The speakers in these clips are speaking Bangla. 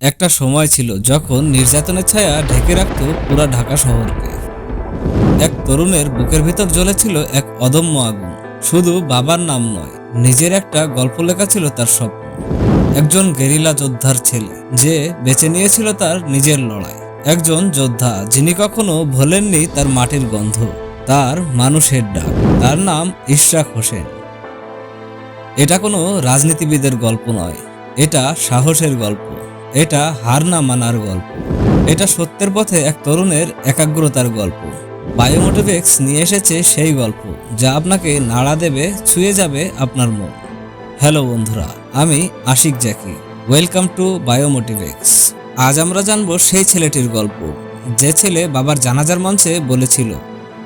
একটা সময় ছিল যখন নির্যাতনের ছায়া ঢেকে রাখত পুরা ঢাকা শহরকে। এক তরুণের বুকের ভিতর জ্বলেছিল এক অদম্য আগুন। শুধু বাবার নাম নয়, নিজের একটা গল্প লেখা ছিল তার স্বপ্ন। একজন গেরিলা যোদ্ধার ছেলে, যে বেছে নিয়েছিল তার নিজের লড়াই। একজন যোদ্ধা, যিনি কখনো ভোলেননি তার মাটির গন্ধ, তার মানুষের ডাক, তার নাম ইশরাক হোসেন। এটা কোনো রাজনীতিবিদের গল্প নয়, এটা সাহসের গল্প। এটা হার না মানার গল্প। এটা সত্যের পথে এক তরুণের একাগ্রতার গল্প। বায়োমোটিভেক্স নিয়ে এসেছে সেই গল্প, যা আপনাকে নাড়া দেবে, ছুঁয়ে যাবে আপনার মন। হ্যালো বন্ধুরা, আমি আশিক জ্যাকি। ওয়েলকাম টু বায়োমোটিভেক্স আজ আমরা জানব সেই ছেলেটির গল্প। যে ছেলে বাবার জানাজার মঞ্চে বলেছিল,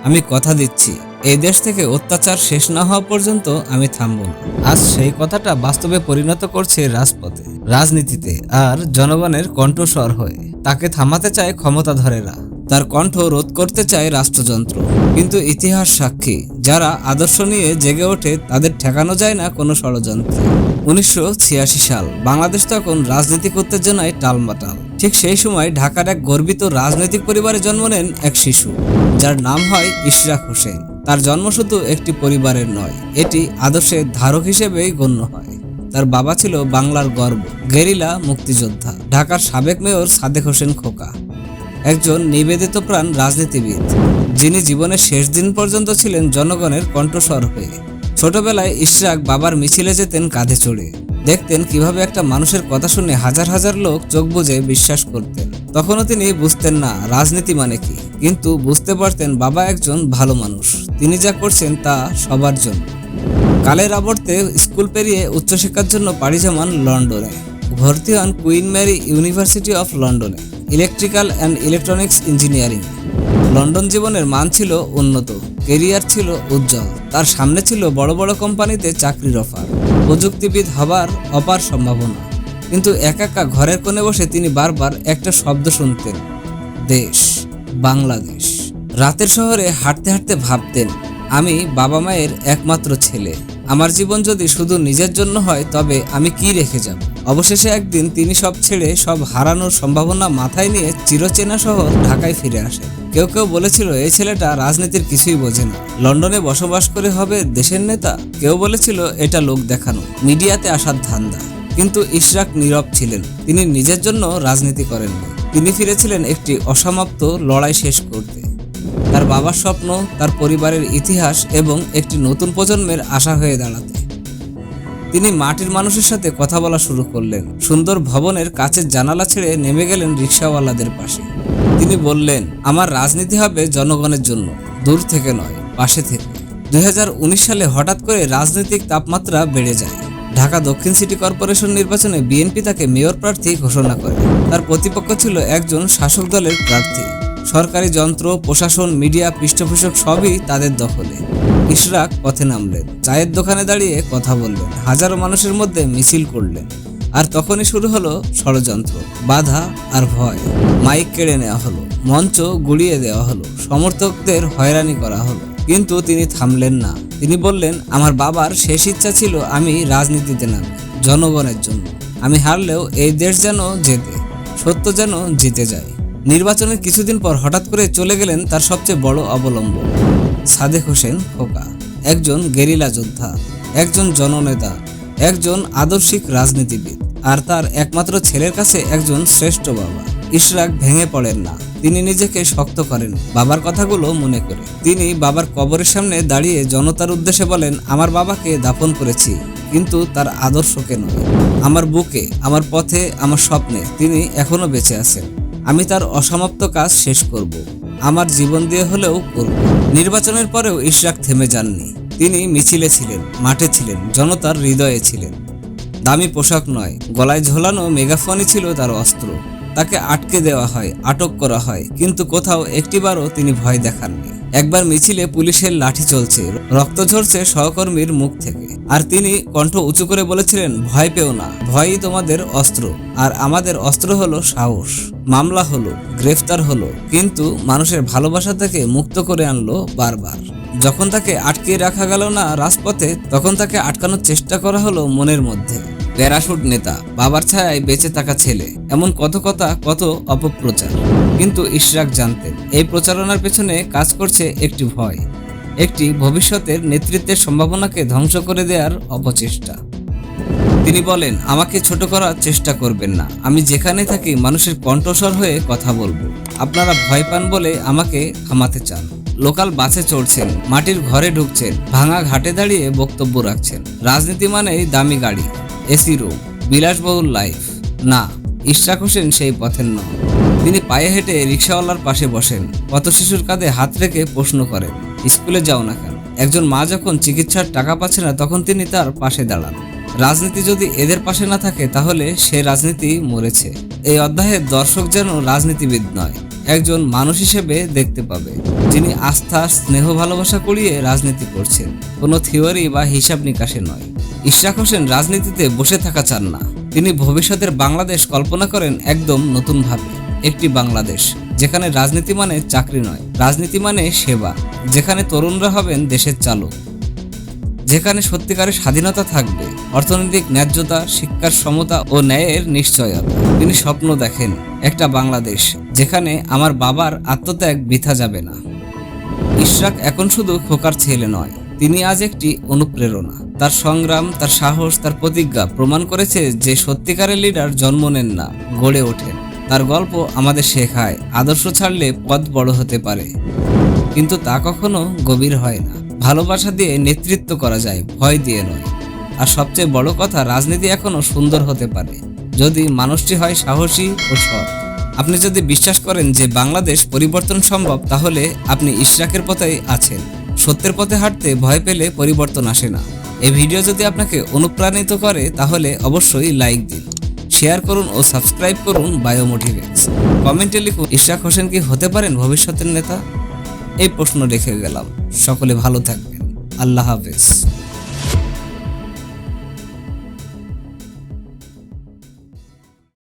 আমি কথা দিচ্ছি। এই দেশ থেকে অত্যাচার শেষ না হওয়া পর্যন্ত আমি থামব না। আজ সেই কথাটা বাস্তবে পরিণত করছে রাজপথে, রাজনীতিতে আর জনগণের কণ্ঠস্বর হয়ে। তাকে থামাতে চায় ক্ষমতাধরেরা। তার কণ্ঠ রোধ করতে চায় রাষ্ট্রযন্ত্র। কিন্তু ইতিহাস সাক্ষী, যারা আদর্শ নিয়ে জেগে ওঠে তাদের ঠেকানো যায় না কোনো ষড়যন্ত্রে। উনিশশো সাল, বাংলাদেশ তখন রাজনৈতিক উত্তেজনায় টালমাটাল। ঠিক সেই সময় ঢাকার এক গর্বিত রাজনৈতিক পরিবারে জন্ম নেন এক শিশু, যার নাম হয় ইশরাক হোসেন। তার জন্ম শুধু একটি পরিবারের নয়, এটি আদর্শের ধারক হিসেবেই গণ্য হয়। তার বাবা ছিল বাংলার গর্ব, গেরিলা মুক্তিযোদ্ধা, ঢাকার সাবেক মেয়র সাদেক হোসেন খোকা। একজন নিবেদিত প্রাণ রাজনীতিবিদ, যিনি জীবনের শেষ দিন পর্যন্ত ছিলেন জনগণের কণ্ঠস্বর হয়ে। ছোটবেলায় ইশরাক বাবার মিছিলে যেতেন কাঁধে চড়ে। দেখতেন কীভাবে একটা মানুষের কথা শুনে হাজার হাজার লোক চোখ বুজে বিশ্বাস করতেন। তখনও তিনি বুঝতেন না, রাজনীতি মানে কি। কিন্তু বুঝতে পারতেন বাবা একজন ভালো মানুষ। তিনি যা করছেন তা সবার জন্য। কালের আবর্তে স্কুল পেরিয়ে উচ্চশিক্ষার জন্য পাড়ি জমান লন্ডনে। ভর্তি হন কুইন ম্যারি ইউনিভার্সিটি অফ লন্ডনে, electrical and electronics engineering. London জীবনের মান ছিল উন্নত, কেরিয়ার ছিল উজ্জ্বল, তার সামনে ছিল বড় বড় কোম্পানিতে চাকরির অফার। প্রযুক্তিবিদ হবার অপার সম্ভাবনা। কিন্তু একা একা ঘরের কোণে বসে তিনি বারবার একটা শব্দ শুনতেন, দেশ। বাংলাদেশ। রাতের শহরে হাঁটতে হাঁটতে ভাবতেন, আমি বাবা মায়ের একমাত্র ছেলে। আমার জীবন যদি শুধু নিজের জন্য হয়, তবে আমি কি রেখে যাব? অবশেষে একদিন তিনি সব ছেড়ে সব হারানোর সম্ভাবনা মাথায় নিয়ে চিরচেনা শহর ঢাকায় ফিরে আসে কেউ কেউ বলেছিল, এই ছেলেটা রাজনীতির কিছুই বোঝে না। লন্ডনে বসবাস করে হবে দেশের নেতা? কেউ বলেছিল, এটা লোক দেখানো। মিডিয়াতে আসার ধান্দা। কিন্তু ইশরাক নীরব ছিলেন। তিনি নিজের জন্য রাজনীতি করেননি। তিনি ফিরেছিলেন একটি অসমাপ্ত লড়াই শেষ করতে। তার বাবার স্বপ্ন, তার পরিবারের ইতিহাস এবং একটি নতুন প্রজন্মের আশা হয়ে দাঁড়াতে। তিনি মাটির মানুষের সাথে কথা বলা শুরু করলেন। সুন্দর ভবনের কাছের জানালা ছেড়ে নেমে গেলেন রিক্সাওয়ালাদের পাশে। তিনি বললেন, আমার রাজনীতি হবে জনগণের জন্য, দূর থেকে নয়, পাশে থেকে। দু হাজার উনিশ সালে হঠাৎ করে রাজনৈতিক তাপমাত্রা বেড়ে যায়। ঢাকা দক্ষিণ সিটি কর্পোরেশন নির্বাচনে বিএনপি তাকে মেয়র প্রার্থী ঘোষণা করে। তার প্রতিপক্ষ ছিল একজন শাসক দলের প্রার্থী। সরকারি যন্ত্র, প্রশাসন, মিডিয়া, পৃষ্ঠপোষক সবই তাদের দখলে। ইশরাক পথে নামলেন। চায়ের দোকানে দাঁড়িয়ে কথা বললেন। হাজারো মানুষের মধ্যে মিছিল করলেন। আর তখনই শুরু হলো ষড়যন্ত্র। বাধা আর ভয়। মাইক কেড়ে নেওয়া হলো। মঞ্চ গুড়িয়ে দেওয়া হলো। সমর্থকদের হয়রানি করা হলো। কিন্তু তিনি থামলেন না। তিনি বললেন, আমার বাবার শেষ ইচ্ছা ছিল আমি রাজনীতিতে নামি, জনগণের জন্য। আমি হারলেও এই দেশ যেন জেতে। সত্য যেন জিতে যায়। নির্বাচনের কিছুদিন পর হঠাৎ করে চলে গেলেন তার সবচেয়ে বড় অবলম্বন সাদেক হোসেন খোকা। একজন গেরিলা যোদ্ধা, একজন জননেতা, একজন আদর্শিক রাজনীতিবিদ, আর তার একমাত্র ছেলের কাছে একজন শ্রেষ্ঠ বাবা। ইশরাক ভেঙে পড়েন না। তিনি নিজেকে শক্ত করেন। বাবার কথাগুলো মনে করে। তিনি বাবার কবরের সামনে দাঁড়িয়ে জনতার উদ্দেশ্যে বলেন, আমার বাবাকে দাফন করেছি। কিন্তু তার আদর্শকে নয়। আমার বুকে, আমার পথে, আমার স্বপ্নে তিনি এখনও বেঁচে আছেন। আমি তার অসমাপ্ত কাজ শেষ করব। আমার জীবন দিয়ে হলেও করব। নির্বাচনের পরেও ইশরাক থেমে যাননি। তিনি মিছিলে ছিলেন, মাঠে ছিলেন, জনতার হৃদয়ে ছিলেন। দামি পোশাক নয়, গলায় ঝোলানো মেগাফোনই ছিল তার অস্ত্র। তাকে আটকে দেওয়া হয়, আটক করা হয়, কিন্তু কোথাও একটিবারও তিনি ভয় দেখাননি। একবার মিছিলে পুলিশের লাঠি চলছে, রক্ত ঝরছে সহকর্মীর মুখ থেকে। আর তিনি কণ্ঠ উঁচু করে বলেছিলেন, ভয় পেও না, ভয়ই তোমাদের অস্ত্র, আর আমাদের অস্ত্র হলো সাহস। মামলা হলো, গ্রেফতার হলো, কিন্তু মানুষের ভালোবাসা থেকে মুক্ত করে আনলো বারবার। যখন তাকে আটকে রাখা গেল না রাজপথে, তখন তাকে আটকানোর চেষ্টা করা হলো মনের মধ্যে। প্যারাশুট নেতা, বাবার ছায়ায় বেঁচে থাকা ছেলে, এমন কত কথা, কত অপপ্রচার। কিন্তু ইশরাক জানতেন, এই প্রচারণার পেছনে কাজ করছে একটি ভয়, একটি ভবিষ্যতের নেতৃত্বের সম্ভাবনাকে ধ্বংস করে দেওয়ার অপচেষ্টা তিনি বলেন, আমাকে ছোট করার চেষ্টা করবেন না, আমি যেখানে থাকি মানুষের কণ্ঠস্বর হয়ে কথা বলব। আপনারা ভয় পান বলে আমাকে থামাতে চান। লোকাল বাসে চড়ছেন, মাটির ঘরে ঢুকছেন, ভাঙা ঘাটে দাঁড়িয়ে বক্তব্য রাখছেন। রাজনীতি মানেই দামি গাড়ি। এসি রুম বিলাসবহুল লাইফ না, ইশরাক হোসেন সেই পথের নয় তিনি পায়ে হেঁটে রিক্সাওয়ালার পাশে বসেন কত শিশুর কাঁধে হাত রেখে প্রশ্ন করেন, স্কুলে যাও না কেন? একজন মা যখন চিকিৎসার টাকা পাচ্ছে না, তখন তিনি তার পাশে দাঁড়ান। রাজনীতি যদি এদের পাশে না থাকে, তাহলে সে রাজনীতি মরেছে। এই অধ্যায়ের দর্শক যেন রাজনীতিবিদ নয়, একজন মানুষ হিসেবে দেখতে পাবে, যিনি আস্থা, স্নেহ, ভালোবাসা করিয়ে রাজনীতি করছেন। কোনো থিওরি বা হিসাব নিকাশে নয়। ইশরাক হোসেন রাজনীতিতে বসে থাকা চান না। তিনি ভবিষ্যতের বাংলাদেশ কল্পনা করেন একদম নতুনভাবে। একটি বাংলাদেশ, যেখানে রাজনীতি মানে চাকরি নয়, রাজনীতি মানে সেবা, যেখানে তরুণরা হবেন দেশের চালক। যেখানে সত্যিকারের স্বাধীনতা থাকবে, অর্থনৈতিক ন্যায্যতা, শিক্ষার সমতা ও ন্যায়ের নিশ্চয়তা। তিনি স্বপ্ন দেখেন, একটা বাংলাদেশ, যেখানে আমার বাবার আত্মত্যাগ বৃথা যাবে না। ইশরাক এখন শুধু খোকার ছেলে নয় তিনি আজ একটি অনুপ্রেরণা। তার সংগ্রাম, তার সাহস, তার প্রতিজ্ঞা প্রমাণ করেছে যে সত্যিকারের লিডার জন্ম নেন না, গড়ে ওঠেন। তার গল্প আমাদের শেখায়, আদর্শ ছাড়লে পথ বড় হতে পারে। কিন্তু তা কখনো গভীর হয় না। ভালোবাসা দিয়ে নেতৃত্ব করা যায়, ভয় দিয়ে নয়। আর সবচেয়ে বড় কথা, রাজনীতি এখনও সুন্দর হতে পারে। যদি মানুষটি হয় সাহসী ও সৎ। আপনি যদি বিশ্বাস করেন যে বাংলাদেশ পরিবর্তন সম্ভব, তাহলে আপনি ইশরাকের পথেই আছেন। সত্যের পথে হাঁটতে ভয় পেলে পরিবর্তন আসে না। এই ভিডিও যদি আপনাকে অনুপ্রাণিত করে, তাহলে অবশ্যই লাইক দিন। শেয়ার করুন ও সাবস্ক্রাইব করুন বায়োমোটিভেক্স কমেন্টে লিখুন, ইশাক হোসেন কি হতে পারেন ভবিষ্যতের নেতা? এই প্রশ্ন রেখে গেলাম। সকলে ভালো থাকবেন। আল্লাহ হাফেজ।